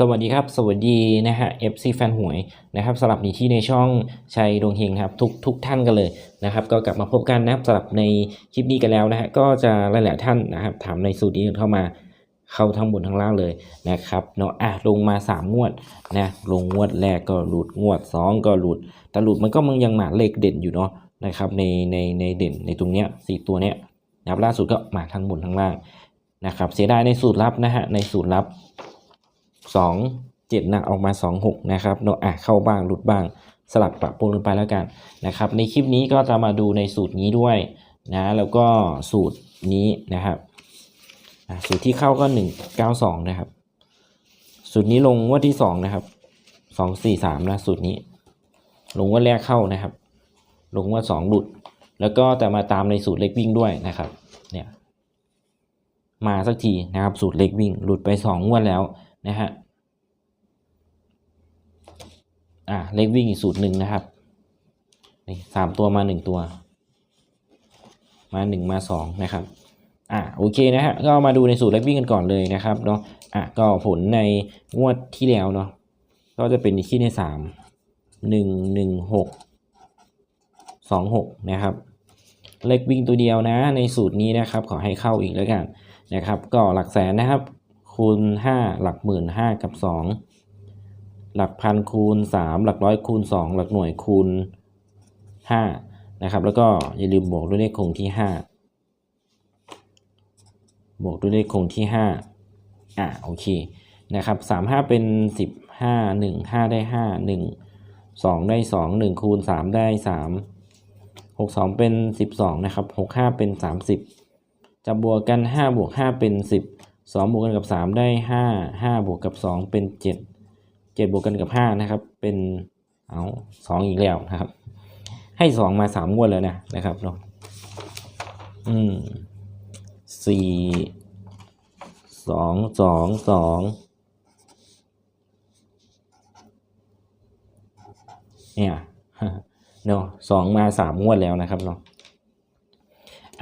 สวัสดีครับ สวัสดีนะฮะ FC แฟนหวยนะครับสำหรับในที่ในช่องชัยดวงเฮงครับทุกทุกท่านกันเลยนะครับ ก็กลับมาพบกันนะครับสำหรับในคลิปนี้กันแล้วนะฮะก็จะหลายๆท่านนะครับถามในสูตรนี้เข้ามาเข้าทั้งบนทั้งล่างเลยนะครับเนาะอะลงมา 3 งวดนะลงงวดแรกก็หลุดงวด 2 ก็หลุดแต่หลุดมันก็มันยังหมาเลขเด่นอยู่เนาะนะครับในในในเด่นในตรงเนี้ยสี่ตัวเนี้ยนะครับล่าสุดก็มาทั้งบนทั้งล่างนะครับเสียดายในสูตรลับนะฮะในสูตรลับ สองเจ็ดนะออกมาสองหกนะครับเนาะอะเข้าบ้างหลุดบ้างสลับปะปนกันไปแล้วกันนะครับ ในคลิปนี้ก็จะมาดูในสูตรนี้ด้วยนะแล้วก็สูตรนี้นะครับสูตรที่เข้าก็หนึ่งเก้าสองนะครับ สูตรนี้ลงว่าที่สองนะครับสองสี่สามนะสูตรนี้ ลงว่าแรกเข้านะครับ ลงว่าสองหลุด แล้วก็แต่มาตามในสูตรเล็กวิ่งด้วยนะครับเนี่ยมาสักทีนะครับสูตรเล็กวิ่ง หลุดไปสองงวดแล้ว นะฮะอ่าเล็กวิ่งอีกสูตรหนึ่งนะครับนี่สามตัวมาหนึ่งตัว มาหนึ่งมาสองนะครับอ่าโอเคนะฮะก็มาดูในสูตรเล็กวิ่งกันก่อนเลยนะครับเนาะอะก็ผลในงวดที่แล้วเนาะก็จะเป็นที่ในสามหนึ่งหนึ่งหกสองหกนะครับ เล็กวิ่งตัวเดียวนะในสูตรนี้นะครับ ขอให้เข้าอีกแล้วกันนะครับ ก็หลักแสนนะครับ คูณห้าหลักหมื่นห้ากับสองหลักพันคูณสามหลักร้อยคูณสองหลักหน่วยคูณห้านะครับแล้วก็อย่าลืมบวกด้วยเลขคงที่ห้าบวกด้วยเลขคงที่ห้าอะโอเคนะครับสามห้าเป็นสิบห้าหนึ่งห้าได้ห้าหนึ่งสองได้สองหนึ่งคูณสามได้สามหกสองเป็นสิบสองนะครับหกห้าเป็นสามสิบจะบวกกันห้าบวกห้าเป็นสิ บสองบวกกันกับสามได้ห้าห้าบวกกับสองเป็นเจ็ดเจ็ดบวกกันกับห้านะครับ เป็น เอาสองอีกแล้วนะครับ ให้สองมาสามงวดแล้วนะนะครับเนาะอืมสี่สองสองสองเนี่ยเนาะสองมาสามงวดแล้วนะครับเนาะ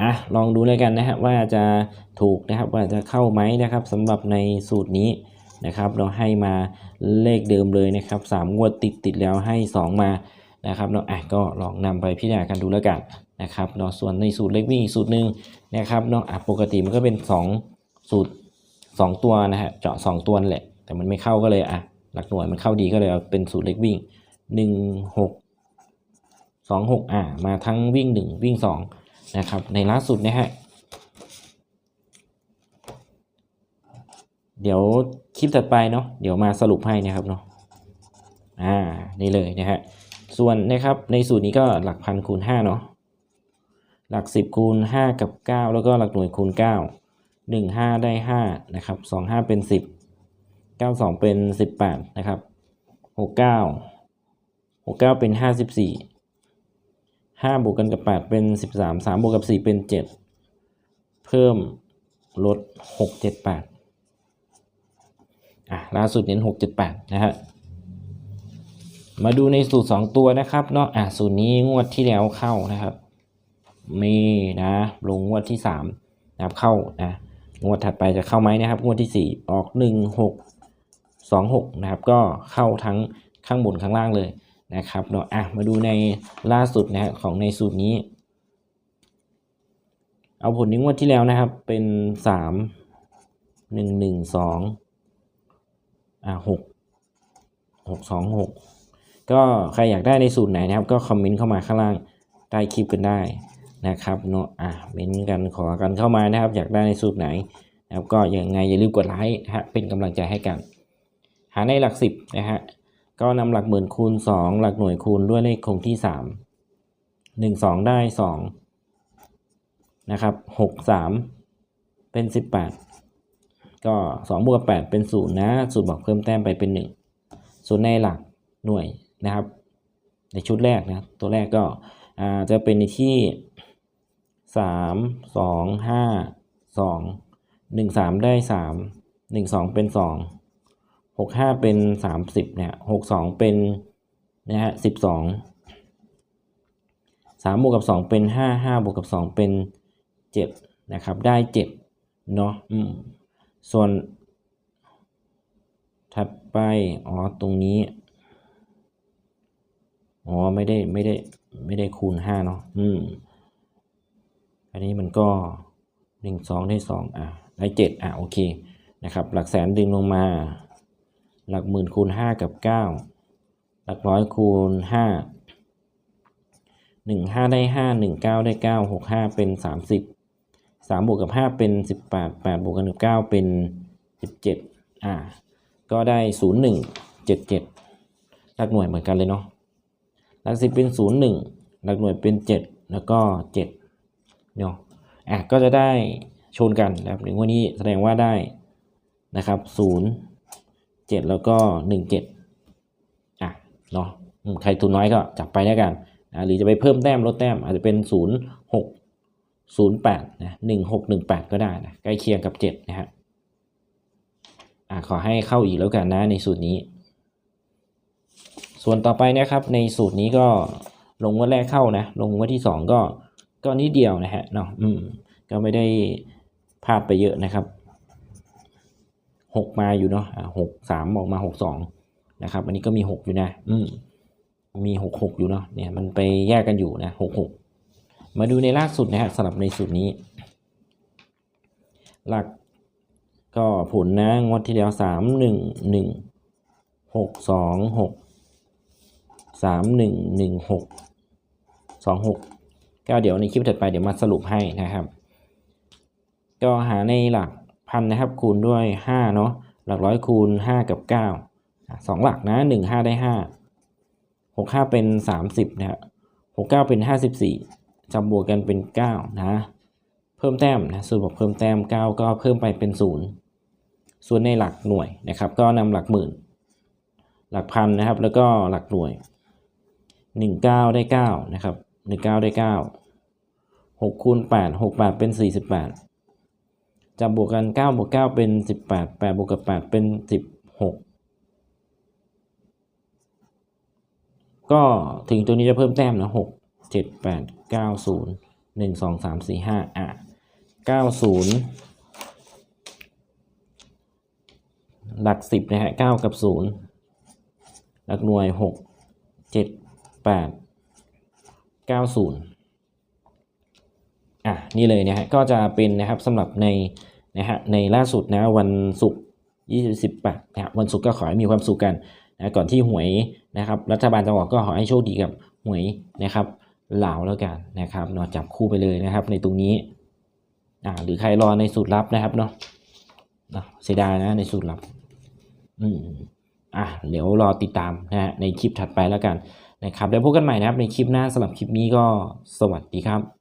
อะลองดูเลยกันนะฮะว่าจะถูกนะครับว่าจะเข้าไหมนะครับสำหรับในสูตรนี้นะครับ เราให้มาเลขเดิมเลยนะครับสามงวดติดติดแล้วให้ 2 มานะครับเนาะอะก็ลองนำไปพิจารณากันดูแล้วกันนะครับเนาะส่วนในสูตรเลขวิ่งอีกสูตรหนึ่งนะครับเนาะอะปกติมันก็เป็น 2 สูตร 2 ตัวนะฮะเจาะ 2 ตัวแหละ แต่มันไม่เข้าก็เลยอะหลักหน่วยมันเข้าดีก็เลยเอาเป็นสูตรเลขวิ่ง 1 6 2 6อะมาทั้งวิ่ง 1 วิ่ง 2 นะครับ ในล่าสุดนะฮะ เดี๋ยวคลิปถัดไปเนาะ เดี๋ยวมาสรุปให้นะครับเนาะ อ่า นี่เลยนะฮะ ส่วนนะครับในสูตรนี้ก็หลักพันคูณ5เนาะ หลัก 10คูณ5กับ 9 แล้วก็หลักหน่วยคูณ 9 1 5 ได้ 5 นะครับ 2 5 เป็น 10 9 2 เป็น 18 นะครับ 6 9 6 9 เป็น 54 ห้าบวกกันกับแปดเป็นสิบสามสามบวกกับสี่เป็นเจ็ดเพิ่มลดหกเจ็ดแปดอะล่าสุดเน้นหกเจ็ดแปดนะฮะ มาดูในสูตรสองตัวนะครับเนาะอะสูตรนี้งวดที่แล้วเข้านะครับ มีนะ ลงงวดที่สามนะครับเข้านะงวดถัดไปจะเข้าไหมนะครับ งวดที่สี่ออกหนึ่งหกสองหกนะครับ ก็เข้าทั้งข้างบนข้างล่างเลย นะครับเนาะอะมาดูในล่าสุดนะฮะของในสูตรนี้ เอาผลนิ้งวดที่แล้วนะครับ เป็นสามหนึ่งหนึ่งสองอะหกหกสองหกก็ใครอยากได้ในสูตรไหนนะครับ ก็คอมเมนต์เข้ามาข้างล่างใต้คลิปกันได้นะครับเนาะอะเม้นกันขอกันเข้ามานะครับ อยากได้ในสูตรไหนนะครับก็ยังไงอย่าลืมกดไลค์นะฮะเป็นกำลังใจให้กัน หาในหลักสิบนะฮะ ก็นำหลักหมื่นคูณสองหลักหน่วยคูณด้วยเลขคงที่สามหนึ่งสองได้สองนะครับหกสามเป็นสิบแปดก็สองบวกกับแปดเป็นศูนย์นะสูตรบอกเพิ่มแต้มไปเป็นหนึ่งส่วนในหลักหน่วยนะครับ ในชุดแรกนะ ตัวแรกก็จะเป็นในที่สามสองห้าสองหนึ่งสามได้สามหนึ่งสองเป็นสอง หกห้าเป็นสามสิบเนี่ยหกสองเป็นนะฮะสิบสองสามบวกกับสองเป็นห้าห้าบวกกับสองเป็นเจ็ดนะครับได้เจ็ดเนาะอืมส่วนถัดไปอ๋อตรงนี้อ๋อไม่ได้ไม่ได้ไม่ได้คูณห้าเนาะอืมอันนี้มันก็หนึ่งสองได้สองอะได้เจ็ดอะโอเคนะครับหลักแสนดึงลงมา หลักหมื่นคูณห้ากับเก้าหลักร้อยคูณห้าหนึ่งห้าได้ห้าหนึ่งเก้าได้เก้าหกห้าเป็นสามสิบสามบวกกับห้าเป็นสิบแปดแปดบวกกับหนึ่งเก้าเป็นสิบเจ็ดอ่า ก็ได้ศูนย์หนึ่งเจ็ดเจ็ดหลักหน่วยเหมือนกันเลยเนาะ หลักสิบเป็นศูนย์หนึ่งหลักหน่วยเป็นเจ็ดแล้วก็เจ็ดเนาะ อะ ก็จะได้ชนกันนะครับหนึ่งวันนี้แสดงว่าได้นะครับศูนย์ เจ็ดแล้วก็หนึ่งเจ็ดอะเนาะใครทุนน้อยก็จับไปแล้วกันอะหรือจะไปเพิ่มแต้มลดแต้มอาจจะเป็นศูนย์หกศูนย์แปดนะหนึ่งหกหนึ่งแปดก็ได้นะใกล้เคียงกับเจ็ดนะฮะอะขอให้เข้าอีกแล้วกันนะในสูตรนี้ ส่วนต่อไปนะครับในสูตรนี้ก็ลงวันแรกเข้านะ ลงวันที่สองก็ก็นิดเดียวนะฮะเนาะอืมก็ไม่ได้พลาดไปเยอะนะครับ หกมาอยู่เนาะอ่าหกสามออกมาหกสองนะครับ อันนี้ก็มีหกอยู่นะอืมมีหกหกอยู่เนาะเนี่ยมันไปแยกกันอยู่นะหกหกมาดูในล่าสุดนะฮะสำหรับในสูตรนี้ หลักก็ผลนะงวดที่แล้วสามหนึ่งหนึ่งหกสองหกสามหนึ่งหนึ่งหกสองหกก็เดี๋ยวในคลิปถัดไปเดี๋ยวมาสรุปให้นะครับ ก็หาในหลัก พันนะครับคูณด้วย5เนาะหลักร้อยคูณ 5 กับ 9 2 หลักนะ 1 5 ได้ 5 6 5 เป็น 30นะครับ6 9 เป็น 54จับบวกกันเป็น 9 นะ เพิ่มแต้มนะส่วนบอกเพิ่มแต้ม 9 ก็เพิ่มไปเป็น 0 ส่วนในหลักหน่วยนะครับ ก็นำหลักหมื่น หลักพันนะครับ แล้วก็หลักหน่วย 19 ได้ 9 นะครับ 19 ได้ 9 6คูณ8 6 8 เป็น 48 จะบบวกกัน9บวก9เป็น 18 8บวกกับ 8 เป็น 16 ก็ถึงตัวนี้จะเพิ่มแต้มนะ6 7 8 9 0 1 2 3 4 5 อะ 90 หลัก 10 นะฮะ 9 กับ 0 หลักหน่วย 6 7 8 90 อะนี่เลยนะฮะก็จะเป็นนะครับสำหรับในนะฮะในล่าสุดนะวันศุกร์ยี่สิบแปดนะวันศุกร์ก็ขอให้มีความสุขกันนะก่อนที่หวยนะครับ รัฐบาลจะออกก็ขอให้โชคดีกับหวยนะครับเหลาแล้วกันนะครับเนาะจับคู่ไปเลยนะครับ ในตรงนี้อ่าหรือใครรอในสูตรลับนะครับเนาะเนาะเสียดายนะในสูตรลับ อืมอะเดี๋ยวรอติดตามนะฮะในคลิปถัดไปแล้วกันนะครับแล้วพบกันใหม่นะครับในคลิปหน้าสำหรับคลิปนี้ก็สวัสดีครับ